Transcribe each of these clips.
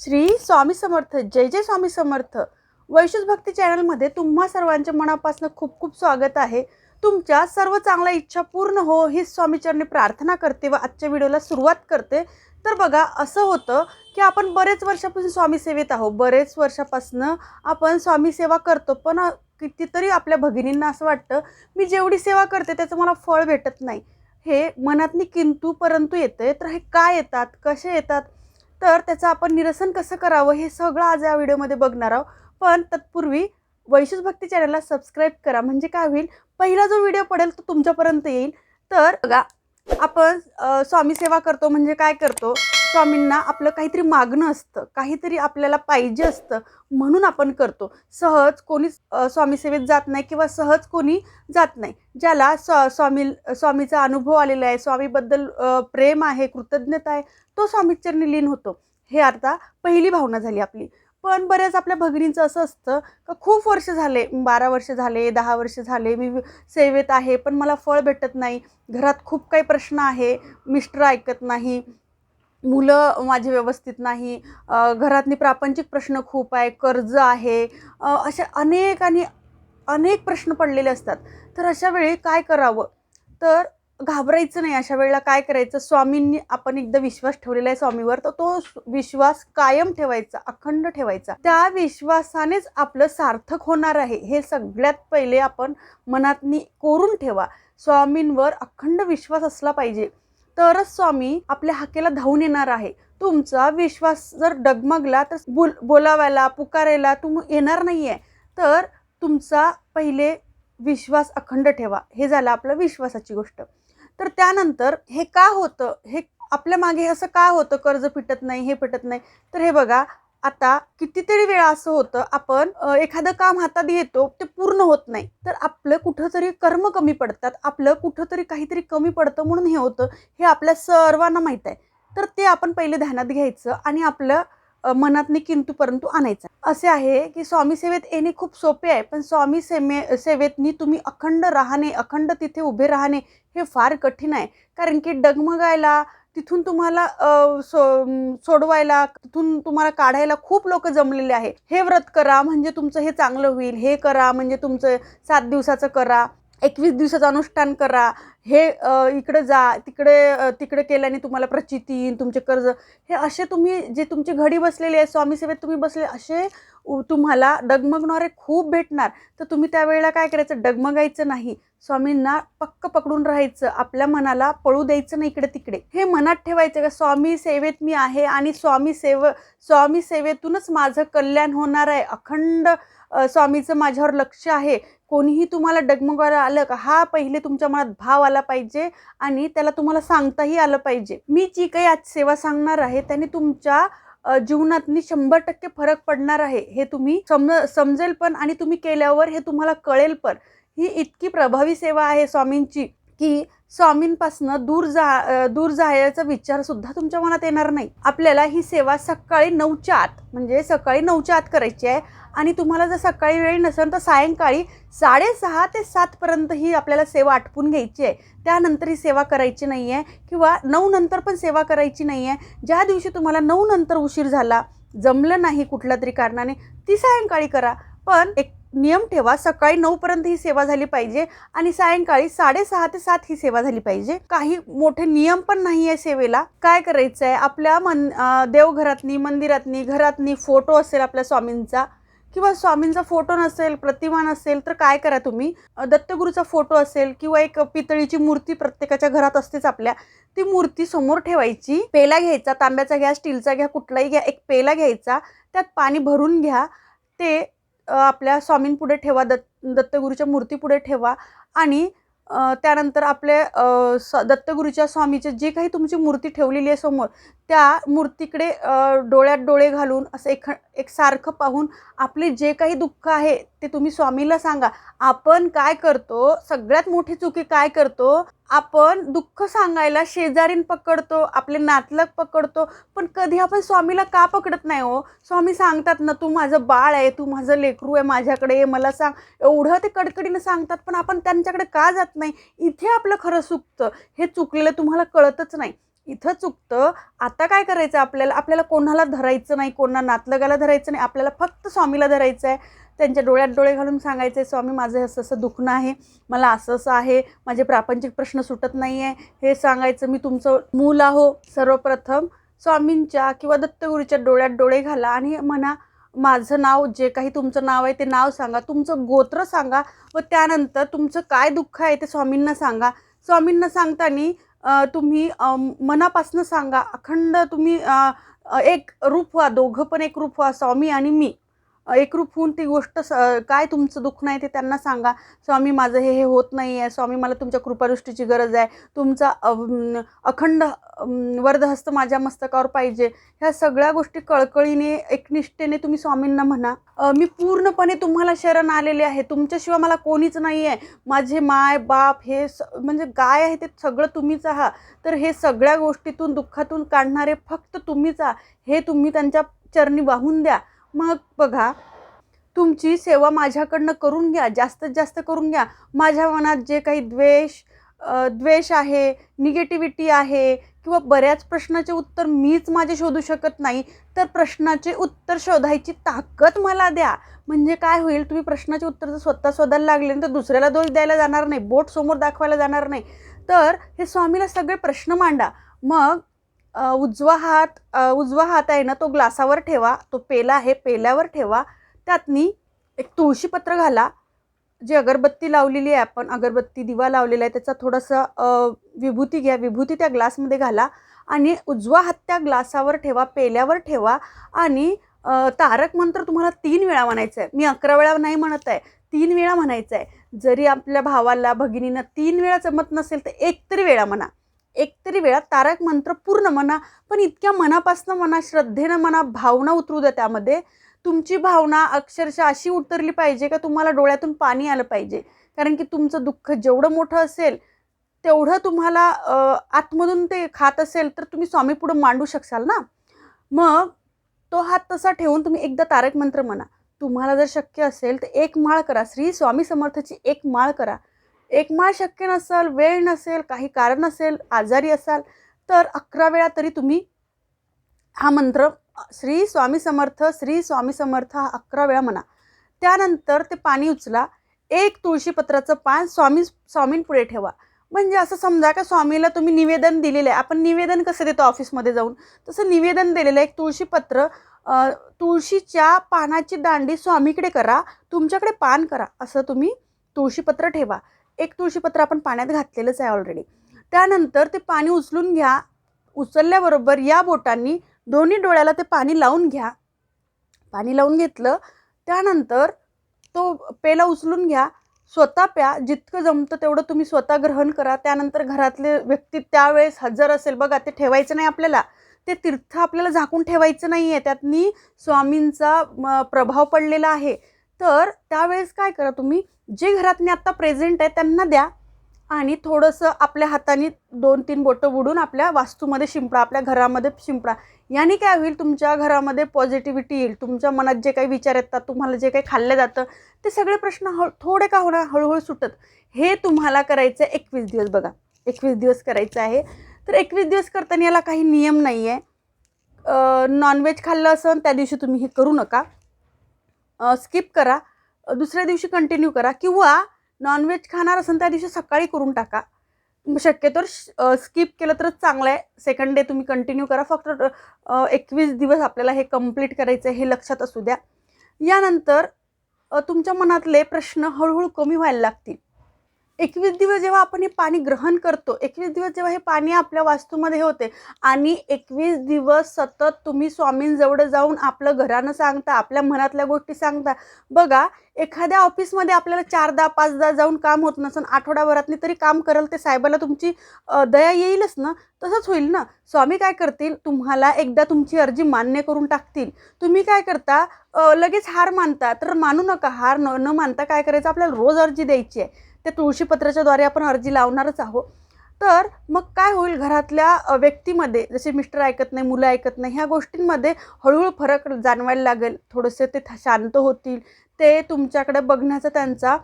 श्री स्वामी समर्थ जय जय स्वामी समर्थ. वैशुष भक्ती चॅनलमध्ये तुम्हा सर्वांच्या मनापासून खूप खूप स्वागत आहे. तुमच्या सर्व चांगल्या इच्छा पूर्ण हो ही स्वामीचरणी प्रार्थना करते व आजच्या व्हिडिओला सुरुवात करते. तर बघा असं होतं की आपण बरेच वर्षापासून स्वामी सेवेत आहोत. बरेच वर्षापासून आपण स्वामी सेवा करतो पण कितीतरी आपल्या भगिनींना असं वाटतं मी जेवढी सेवा करते त्याचं मला फळ भेटत नाही. हे मनातनी किंतू परंतु येते तर हे काय येतात? कसे येतात? तर त्याचं आपण निरसन कसं करावं हे सगळं आज या व्हिडिओमध्ये बघणार आहोत. पण तत्पूर्वी वैशुष भक्ती चॅनलला सबस्क्राईब करा. म्हणजे काय होईल? पहिला जो व्हिडिओ पडेल तो तुमच्यापर्यंत येईल. तर बघा आपण स्वामी सेवा करतो म्हणजे काय करतो? स्वामींना आपलं काहीतरी मागणं असतं काहीतरी आपल्याला पाहिजे असतं म्हणून आपण करतो. सहज कोणी स्वामी सेवेत जात नाही किंवा सहज कोणी जात नाही. ज्याला स्वा स्वामी स्वामीचा अनुभव आलेला आहे स्वामीबद्दल प्रेम आहे कृतज्ञता आहे तो स्वामीचरणी लीन होतो. हे आता पहिली भावना झाली आपली. पण बऱ्याच आपल्या भगिनींचं असं असतं का खूप वर्ष झाले बारा वर्ष झाले दहा वर्ष झाले मी सेवेत आहे पण मला फळ भेटत नाही घरात खूप काही प्रश्न आहे मिस्टर ऐकत नाही मुलं माझे व्यवस्थित नाही अ, घरातनी प्रापंचिक प्रश्न खूप आहे कर्ज आहे अशा असे अनेक आणि अनेक प्रश्न पडलेले असतात. तर अशा वेळी काय करावं? तर घाबरायचं नाही अशा वेळेला काय करायचं? स्वामींनी आपण एकदा विश्वास ठेवलेला आहे स्वामीवर तर तो विश्वास कायम ठेवायचा अखंड ठेवायचा. त्या विश्वासानेच आपलं सार्थक होणार आहे हे सगळ्यात पहिले आपण मनातनी कोरून ठेवा. स्वामींवर अखंड विश्वास असला पाहिजे. तरच स्वामी आपल्या हाकेला धावून येणार आहे. तुमचा विश्वास जर डगमगला तर बोल बोलावायला पुकारायला तुम येणार नाही आहे तर तुमचा पहिले विश्वास अखंड ठेवा. हे झालं आपलं विश्वासाची गोष्ट. तर त्यानंतर हे का होतं? हे आपल्या मागे असं का होतं? कर्ज फिटत नाही हे फिटत नाही. तर हे बघा आता कितीतरी वेळा असं होतं आपण एखादं काम हातात घेतो ते पूर्ण होत नाही. तर आपलं कुठंतरी कर्म कमी पडतात आपलं कुठंतरी काहीतरी कमी पडतं म्हणून हे होतं हे आपल्या सर्वांना माहीत आहे. तर ते आपण पहिले ध्यानात घ्यायचं आणि आपलं मनातनी किंतू परंतु आणायचं. असे आहे की स्वामी सेवेत येणे खूप सोपे आहे पण स्वामी सेमे सेवेतनी तुम्ही अखंड राहणे अखंड तिथे उभे राहणे हे फार कठीण आहे. कारण की डगमगायला तिथून तुम्हाला सो सोडवायला तिथून तुम्हाला काढायला खूप लोक जमलेले आहे हे व्रत करा म्हणजे तुमचं हे चांगलं होईल. हे करा म्हणजे तुमचं सात दिवसाचं करा. एकवीस दिवसाचं अनुष्ठान करा. हे इकडं जा तिकडे तिकडे केल्याने तुम्हाला प्रचिती येईल तुमचे कर्ज. हे असे तुम्ही जे तुमचे घडी बसलेले आहे स्वामी सेवेत तुम्ही बसले असे उ- तुम्हाला डगमगणारे खूप भेटणार. तर तुम्ही त्यावेळेला काय करायचं? डगमगायचं नाही. स्वामींना पक्क पकडून राहायचं. आपल्या मनाला पळू द्यायचं नाही इकडे तिकडे. हे मनात ठेवायचं का स्वामी सेवेत मी आहे आणि स्वामी सेव स्वामी सेवेतूनच माझं कल्याण होणार आहे. अखंड स्वामीचं माझ्यावर लक्ष आहे. कोणीही तुम्हाला डगमगायला आलं का हा पहिले तुमच्या मनात भाव आला पाहिजे आणि त्याला तुम्हाला सांगताही आलं पाहिजे. मी जी काही आज सेवा सांगणार आहे त्याने तुमच्या जीवनातनी शंभर टक्के फरक पडणार आहे. हे तुम्ही सम समजेल पण आणि तुम्ही केल्यावर हे तुम्हाला कळेल पण. ही इतकी प्रभावी सेवा आहे स्वामींची की स्वामींपासनं दूर जा दूर जायचा विचार सुद्धा तुमच्या मनात येणार नाही. आपल्याला ही सेवा सकाळी नऊच्या आत म्हणजे सकाळी नऊच्या आत करायची आहे. आणि तुम्हाला जर सकाळी वेळ नसेल तर सायंकाळी साडेसहा ते सातपर्यंत ही आपल्याला सेवा आटपून घ्यायची आहे. त्यानंतर ही सेवा करायची नाही आहे किंवा नऊ नंतर पण सेवा करायची नाही आहे ज्या दिवशी तुम्हाला नऊ नंतर उशीर झाला जमलं नाही कुठल्या तरी कारणाने ती सायंकाळी करा. पण एक नियम ठेवा सकाळी नऊपर्यंत ही सेवा झाली पाहिजे आणि सायंकाळी साडेसहा ते सात ही सेवा झाली पाहिजे. काही मोठे नियम पण नाही आहे सेवेला. काय करायचं आहे आपल्या मन देवघरातनी मंदिरातनी घरातनी फोटो असेल आपल्या स्वामींचा किंवा स्वामींचा फोटो नसेल प्रतिमा नसेल तर काय करा तुम्ही? दत्तगुरूचा फोटो असेल किंवा एक पितळीची मूर्ती प्रत्येकाच्या घरात असतेच आपल्या ती मूर्ती समोर ठेवायची. पेला घ्यायचा तांब्याचा घ्या स्टीलचा घ्या कुठलाही घ्या एक पेला घ्यायचा त्यात पाणी भरून घ्या. ते आपल्या स्वामींपुढे ठेवा दत्त दत्तगुरूच्या मूर्तीपुढे ठेवा आणि त्यानंतर आपले स दत्तगुरूच्या स्वामीचे जे काही तुमची मूर्ती ठेवलेली आहे समोर त्या मूर्तीकडे डोळ्यात डोळे घालून असं एक एक सारखं पाहून आपले जे काही दुःख आहे ते तुम्ही स्वामीला सांगा. आपण काय करतो? सगळ्यात मोठी चुकी काय करतो? आपण दुःख सांगायला शेजारीन पकडतो आपले नातलग पकडतो पण कधी आपण स्वामीला का पकडत नाही हो? स्वामी सांगतात ना तू माझं बाळ आहे तू माझं लेकरू आहे माझ्याकडे ये, मला सांग. एवढं ते कडकडीनं सांगतात पण आपण त्यांच्याकडे का जात नाही? इथे आपलं खरं चुकतं हे चुकलेलं तुम्हाला कळतच नाही. इथं चुकतं. आता काय करायचं आपल्याला? आपल्याला कोणाला धरायचं नाही? कोणा नातलगाला धरायचं नाही? आपल्याला फक्त स्वामीला धरायचं आहे त्यांच्या डोळ्यात डोळे घालून सांगायचं आहे स्वामी माझं असं असं दुखणं आहे. मला असं असं आहे. माझे प्रापंचिक प्रश्न सुटत नाही आहे हे सांगायचं मी तुमचं मूल आहो. सर्वप्रथम स्वामींच्या किंवा दत्तगुरूच्या डोळ्यात डोळे घाला आणि म्हणा माझं नाव जे काही तुमचं नाव आहे ते नाव सांगा. तुमचं गोत्र सांगा व त्यानंतर तुमचं काय दुःख आहे ते स्वामींना सांगा. स्वामींना सांगताना तुम्ही मनापासून मनापासनं सांगा. अखंड तुम्ही एक रूप व्हा. दोघं पण एक रूप व्हा. स्वामी आणि मी. एकरूप होऊन ती गोष्ट स काय तुमचं दुःख नाही ते त्यांना सांगा. स्वामी माझं हे हे होत नाही आहे स्वामी मला तुमच्या कृपादृष्टीची गरज आहे. तुमचा अखंड वरदहस्त माझ्या मस्तकावर पाहिजे. ह्या सगळ्या गोष्टी कळकळीने एकनिष्ठेने तुम्ही स्वामींना म्हणा. मी पूर्णपणे तुम्हाला शरण आलेले आहे. तुमच्याशिवाय मला कोणीच नाही आहे माझे माय बाप हे स म्हणजे गाय आहे ते सगळं तुम्हीच आहात. तर हे सगळ्या गोष्टीतून दुःखातून काढणारे फक्त तुम्हीच आहात. हे तुम्ही त्यांच्या चरणी वाहून द्या. मग बघा तुमची सेवा माझ्याकडनं करून घ्या जास्तीत जास्त करून घ्या. माझ्या मनात जे काही द्वेष द्वेष आहे निगेटिव्हिटी आहे किंवा बऱ्याच प्रश्नाचे उत्तर मीच माझे शोधू शकत नाही तर प्रश्नाचे उत्तर शोधायची ताकद मला द्या. म्हणजे काय होईल तुम्ही प्रश्नाचे उत्तर जर स्वतः शोधायला लागले तर दुसऱ्याला दोष द्यायला जाणार नाही बोट समोर दाखवायला जाणार नाही तर हे स्वामीला सगळे प्रश्न मांडा. मग उजवा हात उजवा हात आहे ना तो ग्लासावर ठेवा तो पेला आहे पेल्यावर ठेवा. त्यातनी एक तुळशीपत्र घाला जी अगरबत्ती लावलेली आहे आपण अगरबत्ती दिवा लावलेला आहे त्याचा थोडासा विभूती घ्या विभूती त्या ग्लासमध्ये घाला आणि उजवा हात त्या ग्लासावर ठेवा पेल्यावर ठेवा आणि तारक मंत्र तुम्हाला तीन वेळा म्हणायचं आहे. मी अकरा वेळा नाही म्हणत आहे तीन वेळा म्हणायचं आहे. जरी आपल्या भावाला भगिनीनं तीन वेळा जमत नसेल तर एक तरी वेळा म्हणा. एक तरी वेळा तारक मंत्र पूर्ण म्हणा पण इतक्या मनापासनं म्हणा श्रद्धेनं म्हणा भावना उतरू द्या त्यामध्ये. तुमची भावना अक्षरशः अशी उतरली पाहिजे का तुम्हाला डोळ्यातून पाणी आलं पाहिजे? कारण की तुमचं दुःख जेवढं मोठं असेल तेवढं तुम्हाला आतमधून ते खात असेल तर तुम्ही स्वामी पुढं मांडू शकाल ना? मग तो हात तसा ठेवून तुम्ही एकदा तारक मंत्र म्हणा. तुम्हाला जर शक्य असेल तर एक माळ करा. श्री स्वामी समर्थाची एक माळ करा. एकमाळ शक्य नसेल वेळ नसेल काही कारण असेल आजारी असाल तर अकरा वेळा तरी तुम्ही हा मंत्र श्री स्वामी समर्थ श्री स्वामी समर्थ हा अकरा वेळा म्हणा. त्यानंतर ते पाणी उचला एक तुळशीपत्राचं पान स्वामी स्वामींपुढे ठेवा. म्हणजे असं समजा का स्वामीला तुम्ही निवेदन दिलेलं आहे. आपण निवेदन कसं देतो ऑफिसमध्ये जाऊन? तसं निवेदन दिलेलं आहे. एक तुळशीपत्र तुळशीच्या पानाची दांडी स्वामीकडे करा. तुमच्याकडे पान करा. असं तुम्ही तुळशीपत्र ठेवा. एक तुळशीपत्र आपण पाण्यात घातलेलंच आहे ऑलरेडी त्यानंतर ते पाणी उचलून घ्या. उचलल्याबरोबर या बोटांनी दोन्ही डोळ्याला ते पाणी लावून घ्या. पाणी लावून घेतलं. त्यानंतर तो पेला उचलून घ्या. स्वतः प्या. जितकं जमतं तेवढं तुम्ही स्वतः ग्रहण करा. त्यानंतर घरातले व्यक्ती त्यावेळेस हजर असेल. बघा ते ठेवायचं नाही आपल्याला. ते तीर्थ आपल्याला झाकून ठेवायचं नाही आहे त्यातनी स्वामींचा म, प्रभाव पडलेला आहे. तर त्यावेळेस काय करा तुम्ही? जे घरातने आत्ता प्रेझेंट आहे त्यांना द्या. आणि थोडंसं आपल्या हाताने दोन तीन बोटं बुडून आपल्या वास्तूमध्ये शिंपडा आपल्या घरामध्ये शिंपडा. याने काय होईल? तुमच्या घरामध्ये पॉझिटिव्हिटी येईल. तुमच्या मनात जे काही विचार येतात तुम्हाला जे काही खाल्लं जातं ते सगळे प्रश्न हळ थोडे का होणार हळूहळू सुटत. हे तुम्हाला करायचं आहे एकवीस दिवस बघा. एकवीस दिवस करायचं आहे. तर एकवीस दिवस करताना याला काही नियम नाही आहे नॉनव्हेज खाल्लं असं त्या दिवशी तुम्ही हे करू नका. स्किप करा. दुसऱ्या दिवशी कंटिन्यू करा किंवा नॉनव्हेज खाणार असेल त्या दिवशी सकाळी करून टाका. शक्यतो स्किप केलं तरच चांगलं आहे सेकंड डे तुम्ही कंटिन्यू करा. फक्त एकवीस दिवस आपल्याला हे कंप्लीट करायचं आहे हे लक्षात असू द्या. यानंतर तुमच्या मनातले प्रश्न हळूहळू कमी व्हायला लागतील. एकवीस दिवस जेव्हा आपण हे पाणी ग्रहण करतो एकवीस दिवस जेव्हा हे पाणी आपल्या वास्तूमध्ये होते आणि एकवीस दिवस सतत तुम्ही स्वामींजवळ जाऊन आपलं घरानं सांगता आपल्या मनातल्या गोष्टी सांगता. बघा एखाद्या ऑफिसमध्ये आपल्याला चारदा पाचदा जाऊन काम होत नसन आठवड्याभरातनी तरी काम करेल ते साहेबाला तुमची दया येईलच ना? तसंच होईल ना? स्वामी काय करतील? तुम्हाला एकदा तुमची अर्जी मान्य करून टाकतील. तुम्ही काय करता? लगेच हार मानता. तर मानू नका हार न न मानता काय करायचं? आपल्याला रोज अर्जी द्यायची आहे. त्या तुळशीपत्राच्याद्वारे आपण अर्जी लावणारच आहोत. तर मग काय होईल घरातल्या व्यक्तीमध्ये जसे मिस्टर ऐकत नाही मुलं ऐकत नाही ह्या गोष्टींमध्ये हळूहळू फरक जाणवायला लागेल. थोडेसे ते शांत होतील. ते तुमच्याकडे बघण्याचा त्यांचा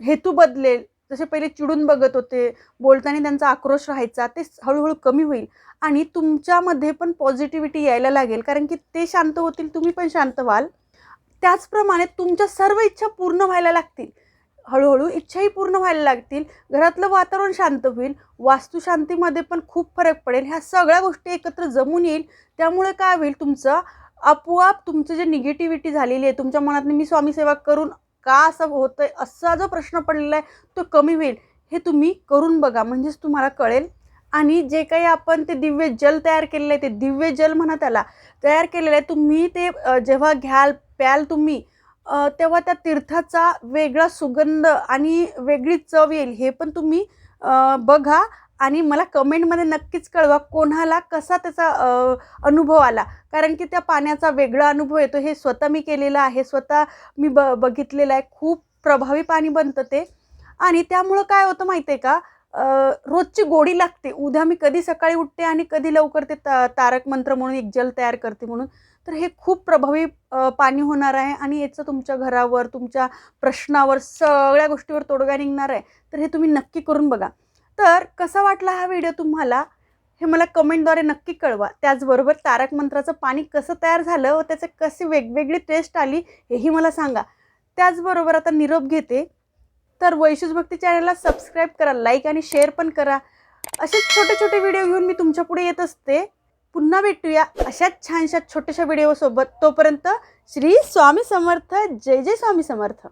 हेतू बदलेल. जसे पहिले चिडून बघत होते बोलताना त्यांचा आक्रोश राहायचा ते हळूहळू कमी होईल. आणि तुमच्यामध्ये पण पॉझिटिव्हिटी यायला लागेल कारण की ते शांत होतील तुम्ही पण शांत व्हाल. त्याचप्रमाणे तुमच्या सर्व इच्छा पूर्ण व्हायला लागतील. हळूहळू इच्छाही पूर्ण व्हायला लागतील घरातलं वातावरण शांत होईल वास्तुशांतीमध्ये पण खूप फरक पडेल ह्या सगळ्या गोष्टी एकत्र जमून येईल. त्यामुळे काय होईल तुमचं? आपोआप तुमचं जे निगेटिव्हिटी झालेली आहे तुमच्या मनातनं मी स्वामी सेवा करून का असं होतं आहे असा जो प्रश्न पडलेला आहे तो कमी होईल. हे तुम्ही करून बघा म्हणजेच तुम्हाला कळेल. आणि जे काही आपण ते दिव्य जल तयार केलेलं आहे ते दिव्य जल म्हणा त्याला तयार केलेलं आहे तुम्ही ते जेव्हा घ्याल प्याल तुम्ही तेव्हा त्या तीर्थाचा वेगळा सुगंध आणि वेगळी चव येईल हे पण तुम्ही बघा आणि मला कमेंटमध्ये नक्कीच कळवा कोणाला कसा त्याचा अनुभव आला. कारण की त्या पाण्याचा वेगळा अनुभव येतो हे स्वतः मी केलेलं आहे स्वतः मी ब बघितलेलं आहे खूप प्रभावी पाणी बनतं ते. आणि त्यामुळं काय होतं माहिती आहे का? रोजची गोडी लागते. उद्या मी कधी सकाळी उठते आणि कधी लवकर ते ता तारक मंत्र म्हणून एक जल तयार करते म्हणून. तर हे खूप प्रभावी पाणी होणार आहे आणि याचं तुमच्या घरावर तुमच्या प्रश्नावर सगळ्या गोष्टीवर तोडगा निघणार आहे. तर हे तुम्ही नक्की करून बघा. तर कसा वाटला हा व्हिडिओ तुम्हाला? हे मला कमेंटद्वारे नक्की कळवा. त्याचबरोबर तारक मंत्राचं पाणी कसं तयार झालं व त्याचे कसे वेगवेगळी टेस्ट आली हेही मला सांगा. त्याचबरोबर आता निरोप घेते. तर वैशूज भक्ती चॅनलला सबस्क्राईब करा लाईक आणि शेअर पण करा. असेच छोटे छोटे व्हिडिओ घेऊन मी तुमच्यापुढे येत असते. पुन्हा भेटूया अशाच छानशा छोट्याशा व्हिडिओसोबत तोपर्यंत श्री स्वामी समर्थ जय जय स्वामी समर्थ.